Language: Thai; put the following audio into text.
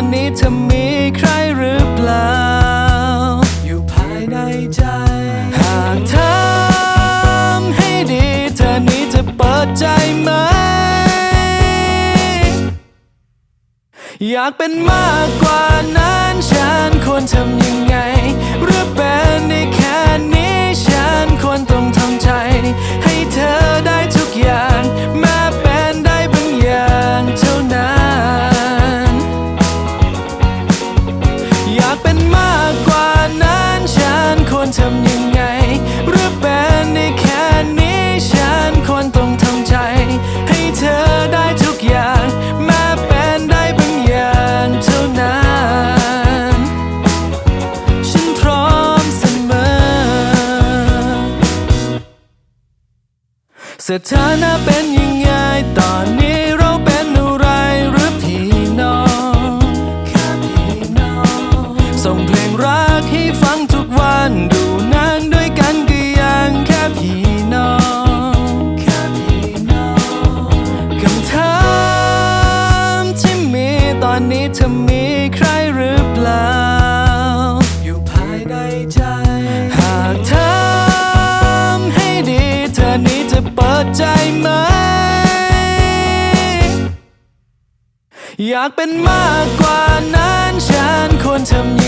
วันนี้เธอมีใครหรือเปล่า อยู่ภายในใจ หากถามให้ดีเธอนี้จะเปิดใจไหม อยากเป็นมากกว่านั้นฉันควรทำยัง สถานะเป็นยังไงตอนนี้เราเป็นอะไรหรือพี่น้องแค่พี่น้องส่งเพลงรักให้ฟังทุกวันดูหนังด้วยกันก็ยังแค่พี่น้องแค่พี่น้องคำถามที่มีตอนนี้เธอมีใครหรือเปล่า อยู่ภายในใจ หากถาม อยากเป็นมากกว่านั้นฉันควรทำยัง